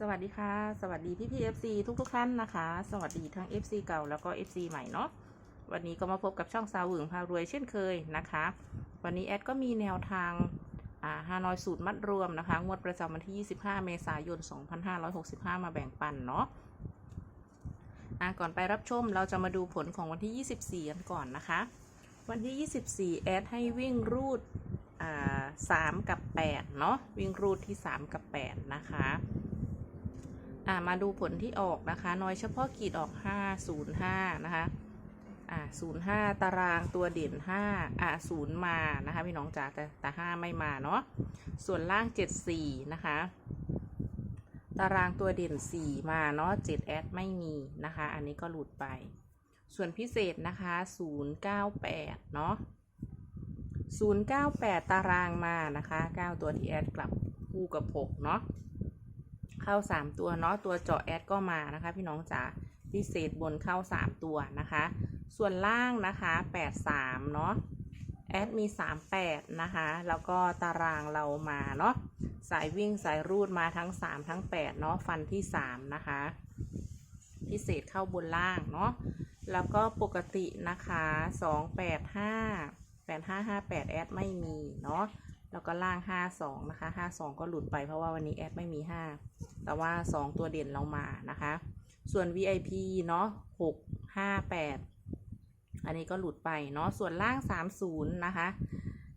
สวัสดีค่ะ สวัสดีพี่พีเอฟซีทุกทุกๆท่านนะคะ สวัสดีทั้ง FC เก่าแล้วก็ FC ใหม่เนาะวันนี้ก็มาพบกับช่องซาวหึงพารวยเช่นเคยนะคะ วันนี้แอดก็มีแนวทางฮานอยสูตรมัดรวมนะคะ งวดประจำวันที่ 25 เมษายน 2565 มาแบ่งปันเนาะก่อนไปรับชมเราจะมาดูผลของวันที่ 24 กันก่อนนะคะ วันที่ 24 แอดให้วิ่งรูดอ่า3กับ 8 เนาะวิ่งรูดที่ 3 กับ 8 นะคะ อ่ามาดูผลที่ออกนะคะ น้อยเฉพาะกีดออก 505 นะคะอ่า05 ตารางตัวเด่น 5 อ่า0มานะคะพี่น้องจ๋าแต่แต่ 5 ไม่มาเนาะส่วนล่าง 74 นะคะ ตารางตัวเด่น 4 มาเนาะ7แอดไม่มีนะคะ อันนี้ก็หลุดไป ส่วนพิเศษนะคะ 098 เนาะ098 ตารางมานะคะ 9 ตัวที่แอดกลับคู่กับ 6 เนาะ เข้า 3 ตัวเนาะตัวเจาะแอดก็มานะคะ พี่น้องจ๋าพิเศษบนเข้า 3 ตัวนะคะ ส่วนล่างนะคะ 83 เนาะแอดมี 38 นะคะ แล้วก็ตารางเรามาเนาะสายวิ่งสายรูดมาทั้ง 3 ทั้ง 8 เนาะฟันที่ 3 นะคะ พิเศษเข้าบนล่างเนาะแล้วก็ปกตินะคะ 285 8558 แอดไม่มีเนาะ แล้วก็ล่าง 52 นะคะ 52 ก็หลุดไปเพราะว่าวันนี้แอดไม่มี 5 แต่ว่า 2 ตัวเด่นเรามานะคะ ส่วน VIP เนาะ6 5 8 อันนี้ก็หลุดไปเนาะ ส่วนล่าง 30 นะคะ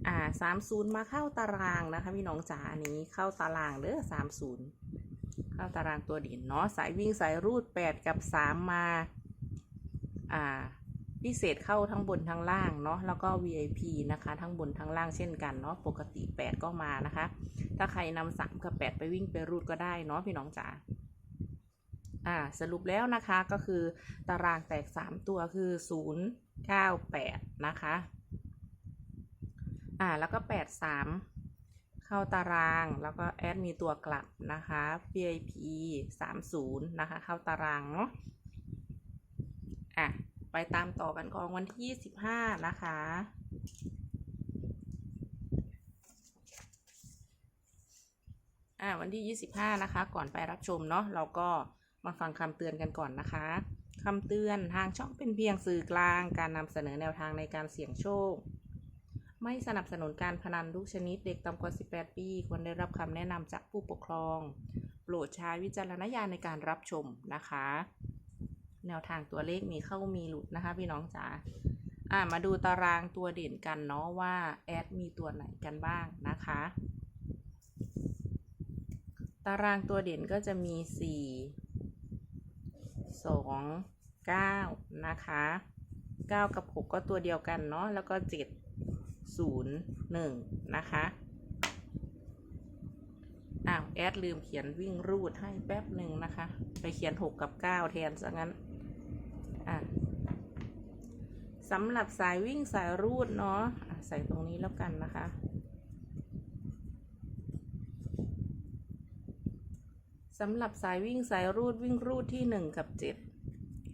อ่า 30 มาเข้าตารางนะคะพี่น้องจ๋า อันนี้เข้าตารางเด้อ30 เข้าตารางตัวเด่นเนาะ สายวิ่งสายรูด 8 กับ 3 มา อ่า พิเศษเข้าทั้งบนทั้งล่างเนาะแล้วก็ VIP นะคะทั้งบนทั้งล่างเช่นกันเนาะปกติ 8 ก็มานะคะ ถ้าใครนำสามกับ 8 ไปวิ่งไปรูดก็ได้เนาะพี่น้องจ๋าอ่าสรุปแล้วนะคะก็คือตารางแตก 3 ตัวคือ 0 9 8 นะคะอ่าแล้วก็ 8 3เข้าตารางแล้วก็แอดมีตัวกลับนะคะ VIP 30 นะคะ เข้าตารางเนาะอะ ไปตามต่อกันของวันที่ 25 นะคะ อ่าวันที่ 25 นะคะ ก่อนไปรับชมเนาะเราก็มาฟังคำเตือนกันก่อนนะคะคำเตือนทางช่องเป็นเพียงสื่อกลาง การนำเสนอแนวทางในการเสี่ยงโชค ไม่สนับสนุนการพนันทุกชนิดเด็กต่ำกว่า 18 ปีควรได้รับคำแนะนำจากผู้ปกครอง โปรดใช้วิจารณญาณในการรับชมนะคะ แนวทางตัวเลขมีเข้ามีหลุดนะคะ พี่น้องจ๋าอ่ามาดูตารางตัวเด่นกันเนาะว่าแอดมีตัวไหนกันบ้างนะคะ ตารางตัวเด่นก็จะมี 4 2 9 นะคะ 9 กับ 6 ก็ตัวเดียวกันเนาะแล้วก็ 7 0 1 นะคะอ้าวแอดลืมเขียนวิ่งรูดให้แป๊บหนึ่งนะคะ ไปเขียน 6 กับ 9 แทนซะงั้น อะสำหรับสายวิ่งสายรูดเนาะะใส่ตรงนี้แล้วกันนะคะ สำหรับสายวิ่งสายรูดวิ่งรูดที่หนึ่งกับเจ็ด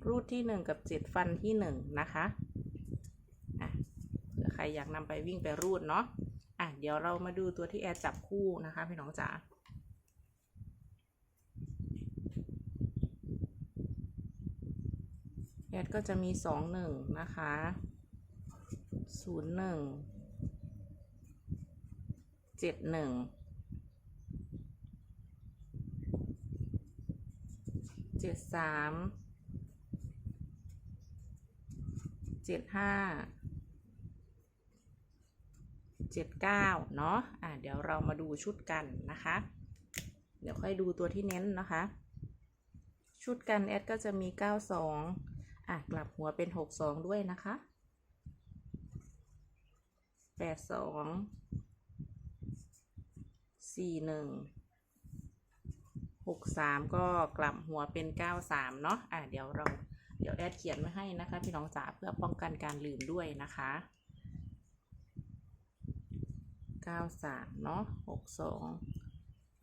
รูดที่หนึ่งกับเจ็ดฟันที่หนึ่งนะคะอะเผื่อใครอยากนำไปวิ่งไปรูดเนาะอะเดี๋ยวเรามาดูตัวที่แอร์จับคู่นะคะพี่น้องจ๋า แอดก็จะมีสองหนึ่งนะคะศูนย์หนึ่งเจ็ดหนึ่งเจ็ดสามเจ็ดห้าเจ็ดเก้าเนาะอะเดี๋ยวเรามาดูชุดกันนะคะ เดี๋ยวค่อยดูตัวที่เน้นนะคะ ชุดกันแอดก็จะมีเก้าสอง อะกลับหัวเป็นหกสองด้วยนะคะแปดสองสี่หนึ่งหกสามก็กลับหัวเป็นเก้าสามเนาะอะเดี๋ยวเราเดี๋ยวแอดเขียนไว้ให้นะคะ พี่น้องจ๋าเพื่อป้องกันการลืมด้วยนะคะเก้าสามเนาะหกสอง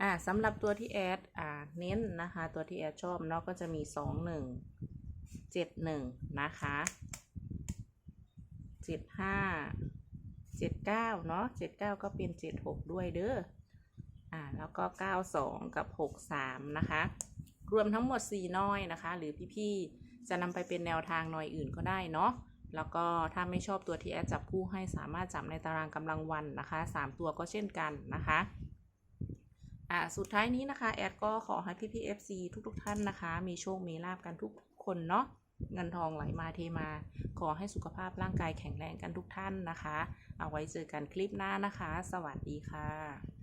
อะสำหรับตัวที่แอดอ่าเน้นนะคะ ตัวที่แอดชอบเนาะก็จะมีสองหนึ่ง เจ็ดหนึ่งนะคะเจ็ดห้าเจ็ดเก้าเนาะเจ็ดเก้าก็เป็นเจ็ดหกด้วยเด้ออ่าแล้วก็92กับ63นะคะ รวมทั้งหมด4น้อยนะคะ หรือพี่ๆจะนำไปเป็นแนวทางหน่อยอื่นก็ได้เนาะแล้วก็ถ้าไม่ชอบตัวที่แอดจับคู่ให้สามารถจับในตารางกำลังวันนะคะ 3 ตัวก็เช่นกันนะคะอ่าสุดท้ายนี้นะคะ แอดก็ขอให้พี่ๆ FC ทุกๆ ท่านนะคะ มีโชค มีลาบกันทุก คนเนาะเงินทองไหลมาเทมา ขอให้สุขภาพร่างกายแข็งแรงกันทุกท่านนะคะ เอาไว้เจอกันคลิปหน้านะคะ สวัสดีค่ะ